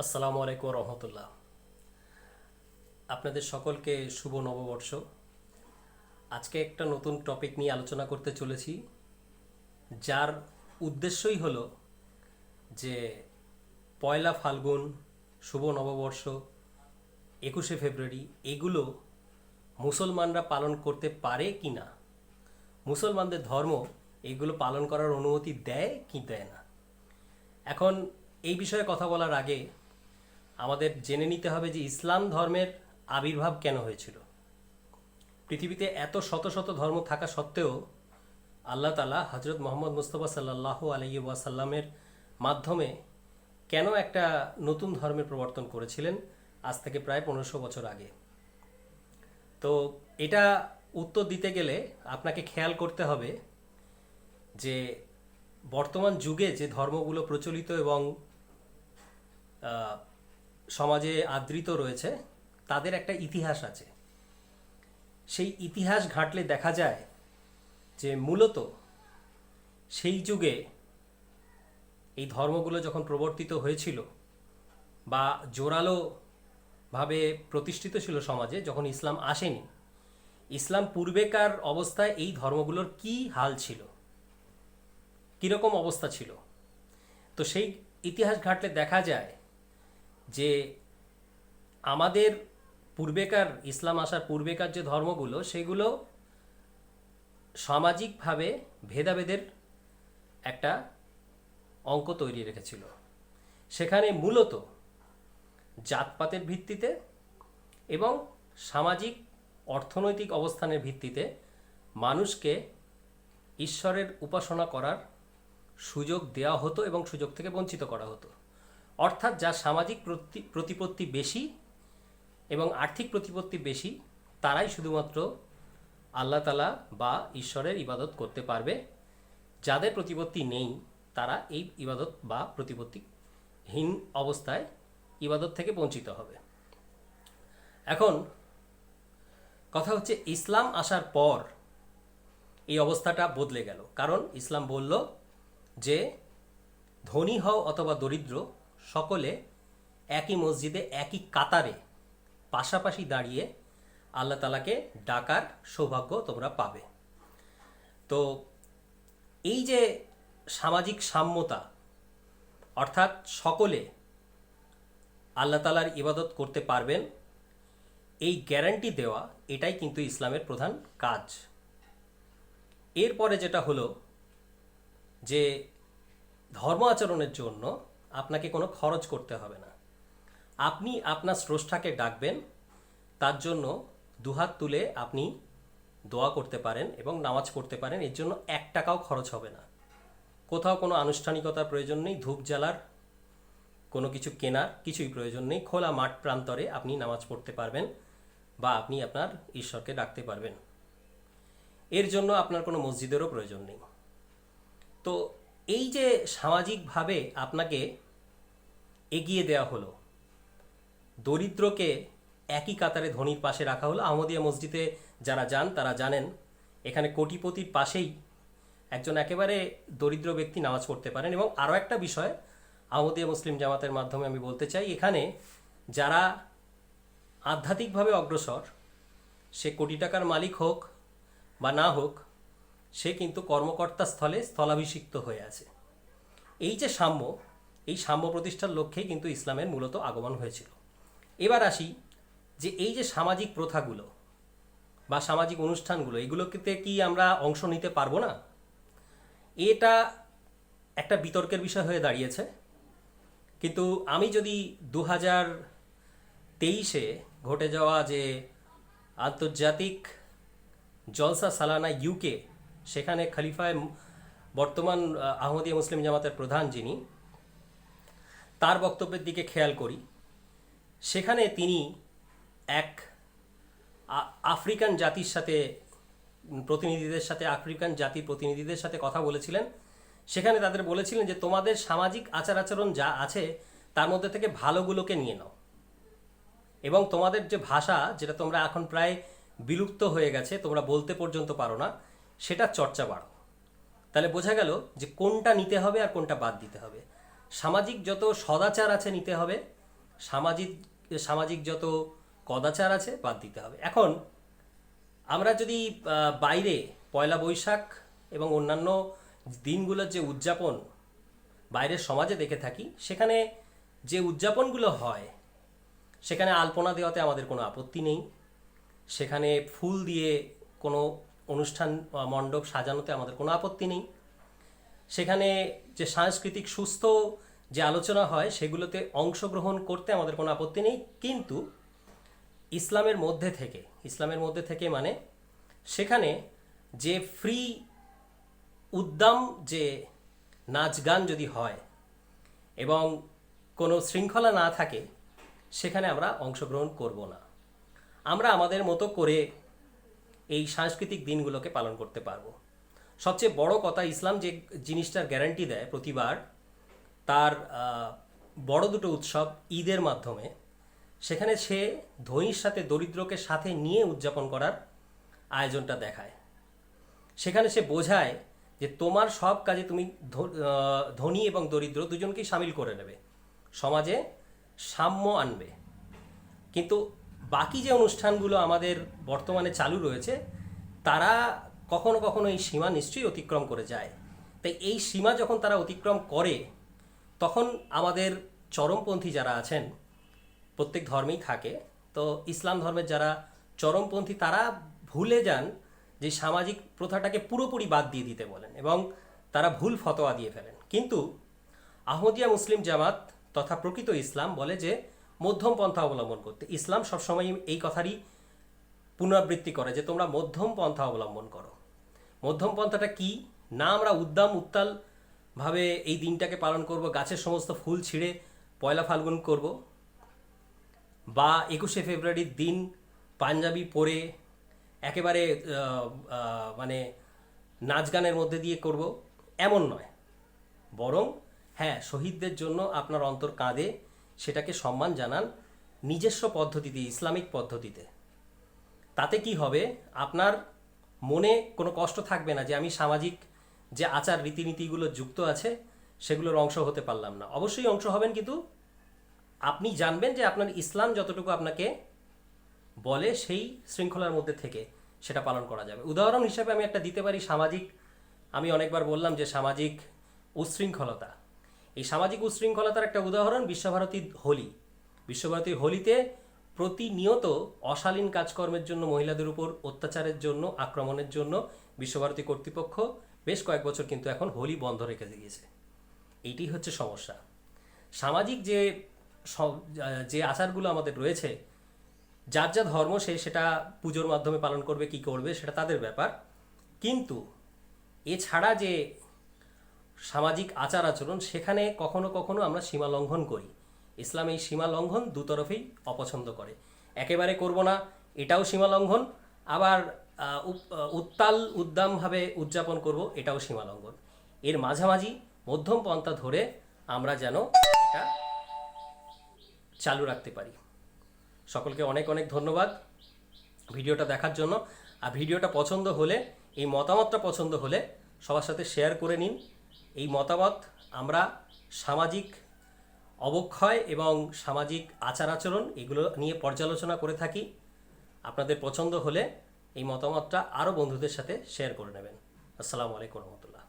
আসসালামু আলাইকুম রহমতুল্লাহ। আপনাদের সকলকে শুভ নববর্ষ। আজকে একটা নতুন টপিক নিয়ে আলোচনা করতে চলেছি, যার উদ্দেশ্যই হলো যে পয়লা ফাল্গুন, শুভ নববর্ষ, একুশে ফেব্রুয়ারি, এগুলো মুসলমানরা পালন করতে পারে কি না মুসলমানদের ধর্ম এগুলো পালন করার অনুমতি দেয় কি দেয় না? এখন এই বিষয়ে কথা বলার আগে আমাদের জেনে নিতে হবে যে ইসলাম ধর্মের আবির্ভাব কেন হয়েছিল। পৃথিবীতে এত শত শত ধর্ম থাকা সত্ত্বেও আল্লাহ তালা হজরত মোহাম্মদ মুস্তফা সাল্লাহ আলাই ওয়াসাল্লামের মাধ্যমে কেন একটা নতুন ধর্মের প্রবর্তন করেছিলেন আজ থেকে প্রায় পনেরোশো বছর আগে। তো এটা উত্তর দিতে গেলে আপনাকে খেয়াল করতে হবে যে বর্তমান যুগে যে ধর্মগুলো প্রচলিত এবং সমাজে আদৃত রয়েছে, তাদের একটা ইতিহাস আছে। সেই ইতিহাস ঘাঁটলে দেখা যায় যে মূলত সেই যুগে এই ধর্মগুলো যখন প্রবর্তিত হয়েছিল বা জোরালো ভাবে প্রতিষ্ঠিত ছিল সমাজে, যখন ইসলাম আসেনি, ইসলাম পূর্বেকার অবস্থায় এই ধর্মগুলোর কি হাল ছিল? কীরকম অবস্থা ছিল? তো সেই ইতিহাস ঘাটলে দেখা যায় যে আমাদের পূর্বেকার, ইসলাম আসার পূর্বেকার যে ধর্মগুলো, সেগুলো সামাজিকভাবে ভেদাভেদের একটা অঙ্ক তৈরি রেখেছিল। সেখানে মূলত জাতপাতের ভিত্তিতে এবং সামাজিক অর্থনৈতিক অবস্থানের ভিত্তিতে মানুষকে ঈশ্বরের উপাসনা করার সুযোগ দেওয়া হতো এবং সুযোগ থেকে বঞ্চিত করা হতো। অর্থাৎ যার সামাজিক প্রতি- প্রতিপত্তি বেশি এবং আর্থিক প্রতিপত্তি বেশি, তারাই শুধুমাত্র আল্লাহ তালা বা ঈশ্বরের ইবাদত করতে পারবে। যাদের প্রতিপত্তি নেই, তারা এই ইবাদত বা প্রতিপত্তিহীন অবস্থায় ইবাদত থেকে বঞ্চিত হবে। এখন কথা হচ্ছে, ইসলাম আসার পর এই অবস্থাটা বদলে গেল। কারণ ইসলাম বলল যে, ধনী হও অথবা দরিদ্র সকলে একই মসজিদে, একই কাতারে পাশাপাশি দাঁড়িয়ে আল্লাহ তালাকে ডাকার সৌভাগ্য তোমরা পাবে। তো এই যে সামাজিক সাম্যতা, অর্থাৎ সকলে আল্লাহ তালার ইবাদত করতে পারবেন, এই গ্যারান্টি দেওয়া এটাই কিন্তু ইসলামের প্রধান কাজ। এরপরে যেটা হলো যে ধর্ম আচরণের জন্য আপনাকে কোনো খরচ করতে হবে না। আপনি আপনার স্রষ্টাকে ডাকবেন, তার জন্য দুহাত তুলে আপনি দোয়া করতে পারেন এবং নামাজ পড়তে পারেন, এর জন্য এক টাকাও খরচ হবে না। কোথাও কোনো আনুষ্ঠানিকতার প্রয়োজন নেই, ধূপ জ্বালার কোনো কিছু কেনার কিছুই প্রয়োজন নেই, খোলা মাঠ প্রান্তরে আপনি নামাজ পড়তে পারবেন বা আপনি আপনার ঈশ্বরকে ডাকতে পারবেন। এর জন্য আপনার কোনো মসজিদেরও প্রয়োজন নেই। তো এই যে সামাজিকভাবে আপনাকে এগিয়ে দেওয়া হলো, দরিদ্রকে একই কাতারে ধনির পাশে রাখা হলো, আহমদিয়া মসজিদে যারা যান তারা জানেন, এখানে কোটিপতির পাশেই একজন একেবারে দরিদ্র ব্যক্তি নামাজ পড়তে পারেন। এবং আরও একটা বিষয়, আহমদিয়া মুসলিম জামাতের মাধ্যমে আমি বলতে চাই, এখানে যারা আধ্যাত্মিকভাবে অগ্রসর, সে কোটি টাকার মালিক হোক বা না হোক সে কিন্তু কর্মকর্তা স্থলে স্থলাভিষিক্ত হয়ে আছে। এই যে সাম্য, এই সাম্য প্রতিষ্ঠার লক্ষ্যেই কিন্তু ইসলামের মূলত আগমন হয়েছিল। এবার আসি যে এই যে সামাজিক প্রথাগুলো বা সামাজিক অনুষ্ঠানগুলো, এগুলোতে কি আমরা অংশ নিতে পারব না? এটা একটা বিতর্কের বিষয় হয়ে দাঁড়িয়েছে। কিন্তু আমি যদি দু হাজার তেইশে ঘটে যাওয়া যে আন্তর্জাতিক জলসা সালানা ইউকে সেখানে খলিফায় বর্তমান আহ, আহমদিয়া মুসলিম জামাতের প্রধান যিনি তার বক্তব্যের দিকে খেয়াল করি। সেখানে তিনি এক আফ্রিকান জাতির সাথে প্রতিনিধিদের সাথে আফ্রিকান জাতির প্রতিনিধিদের সাথে কথা বলেছিলেন। সেখানে তাদের বলেছিলেন যে তোমাদের সামাজিক আচার আচরণ যা আছে তার মধ্যে থেকে ভালোগুলোকে নিয়ে নাও। এবং তোমাদের যে ভাষা যেটা তোমরা এখন প্রায় বিলুপ্ত হয়ে গেছে তোমরা বলতে পর্যন্ত পারো না সেটা চর্চা বাড়ো তাহলে বোঝা গেল যে কোনটা নিতে হবে আর কোনটা বাদ দিতে হবে। সামাজিক যত সদাচার আছে নিতে হবে, সামাজিক সামাজিক যত কদাচার আছে বাদ দিতে হবে। এখন আমরা যদি বাইরে পয়লা বৈশাখ এবং অন্যান্য দিনগুলোর যে উদযাপন বাইরের সমাজে দেখে থাকি, সেখানে যে উদযাপনগুলো হয়, সেখানে আলপনা দেওয়াতে আমাদের কোনো আপত্তি নেই। সেখানে ফুল দিয়ে কোনো অনুষ্ঠান মণ্ডপ সাজানোতে আমাদের কোনো আপত্তি নেই। সেখানে যে সাংস্কৃতিক সুস্থ যে আলোচনা হয়, সেগুলোতে অংশগ্রহণ করতে আমাদের কোনো আপত্তি নেই। কিন্তু ইসলামের মধ্যে থেকে, ইসলামের মধ্যে থেকে মানে সেখানে যে ফ্রি উদ্দাম, যে নাচ গান যদি হয় এবং কোনো শৃঙ্খলা না থাকে, সেখানে আমরা অংশগ্রহণ করব না। আমরা আমাদের মতো করে এই সাংস্কৃতিক দিনগুলোকে পালন করতে পারব। সবচেয়ে বড় কথা, ইসলাম যে জিনিসটার গ্যারান্টি দেয় প্রতিবার, তার বড় দুটো উৎসব ঈদের মাধ্যমে। সেখানে সে ধনীর সাথে দরিদ্রকে সাথে নিয়ে উদযাপন করার আয়োজনটা দেখায়। সেখানে সে বোঝায় যে তোমার সব কাজে তুমি ধনী এবং দরিদ্র দুজনকেই সামিল করে নেবে। সমাজে সাম্য আনবে। কিন্তু বাকি যে অনুষ্ঠানগুলো আমাদের বর্তমানে চালু রয়েছে, তারা কখনো কখনো এই সীমা নিশ্চয়ই অতিক্রম করে যায়। তাই এই সীমা যখন তারা অতিক্রম করে, তখন আমাদের চরমপন্থী যারা আছেন, প্রত্যেক ধর্মেই থাকে, তো ইসলাম ধর্মের যারা চরমপন্থী, তারা ভুলে যান যে সামাজিক প্রথাটাকে পুরোপুরি বাদ দিয়ে দিতে বলেন এবং তারা ভুল ফতোয়া দিয়ে ফেলেন। কিন্তু আহমদিয়া মুসলিম জামাত তথা প্রকৃত ইসলাম বলে যে মধ্যম পন্থা অবলম্বন করতে। ইসলাম সবসময় এই কথারই পুনরাবৃত্তি করে যে তোমরা মধ্যম পন্থা অবলম্বন করো। মধ্যম পন্থাটা কি? না আমরা উদ্দাম, উত্তাল ভাবে এই দিনটাকে পালন করব, গাছের সমস্ত ফুল ছিঁড়ে পয়লা ফাল্গুন করব বা একুশে ফেব্রুয়ারির দিন পাঞ্জাবি পরে একেবারে মানে নাচ গানের মধ্যে দিয়ে করব। এমন নয়। বরং হ্যাঁ শহীদদের জন্য আপনার অন্তর কাঁদে সেটাকে সম্মান জানান নিজস্ব পদ্ধতিতে, ইসলামিক পদ্ধতিতে। তাতে কি হবে? আপনার মনে কোনো কষ্ট থাকবে না যে আমি সামাজিক যে আচার রীতিনীতিগুলো যুক্ত আছে, সেগুলোর অংশ হতে পারলাম না। অবশ্যই অংশ হবেন কিন্তু আপনি জানবেন যে আপনার ইসলাম যতটুকু আপনাকে বলে, সেই শৃঙ্খলার মধ্যে থেকে সেটা পালন করা যাবে। উদাহরণ হিসেবে আমি একটা দিতে পারি সামাজিক। আমি অনেকবার বললাম যে সামাজিক উচ্ছৃঙ্খলতা এই সামাজিক উচ্ছৃঙ্খলতার একটা উদাহরণ বিশ্বভারতীর হোলি। বিশ্বভারতীর হোলিতে প্রতিনিয়ত অশালীন কাজকর্মের জন্য মহিলাদের উপর অত্যাচারের জন্য, আক্রমণের জন্য বিশ্বভারতী কর্তৃপক্ষ বেশ কয়েক বছর কিন্তু এখন হোলি বন্ধ রেখে দিয়েছে। এইটি হচ্ছে সমস্যা। সামাজিক যে যে আচারগুলো আমাদের রয়েছে, যার যা ধর্ম সে সেটা পুজোর মাধ্যমে পালন করবে, কি করবে সেটা তাদের ব্যাপার। কিন্তু এছাড়া যে সামাজিক আচার আচরণ সেখানে কখনো কখনো আমরা সীমা লঙ্ঘন করি। ইসলাম এই সীমা লঙ্ঘন দুতরফেই অপছন্দ করে। একেবারে করব না, এটাও সীমা লঙ্ঘন। আবার উত্তাল উদ্দামভাবে উদযাপন করব, এটাও সীমা লঙ্ঘন। এর মাঝামাঝি মধ্যম পন্থা ধরে আমরা যেন এটা চালু রাখতে পারি। সকলকে অনেক অনেক ধন্যবাদ ভিডিওটা দেখার জন্য। আর ভিডিওটা পছন্দ হলে, এই মতামতটা পছন্দ হলে সবার সাথে শেয়ার করে নিন। এই মতামত আমরা সামাজিক অবক্ষয় এবং সামাজিক আচার আচরণ এগুলো নিয়ে পর্যালোচনা করে থাকি। আপনাদের পছন্দ হলে এই মতামতটা আরও বন্ধুদের সাথে শেয়ার করে নেবেন। আসসালামু আলাইকুম রহমতুল্লাহ।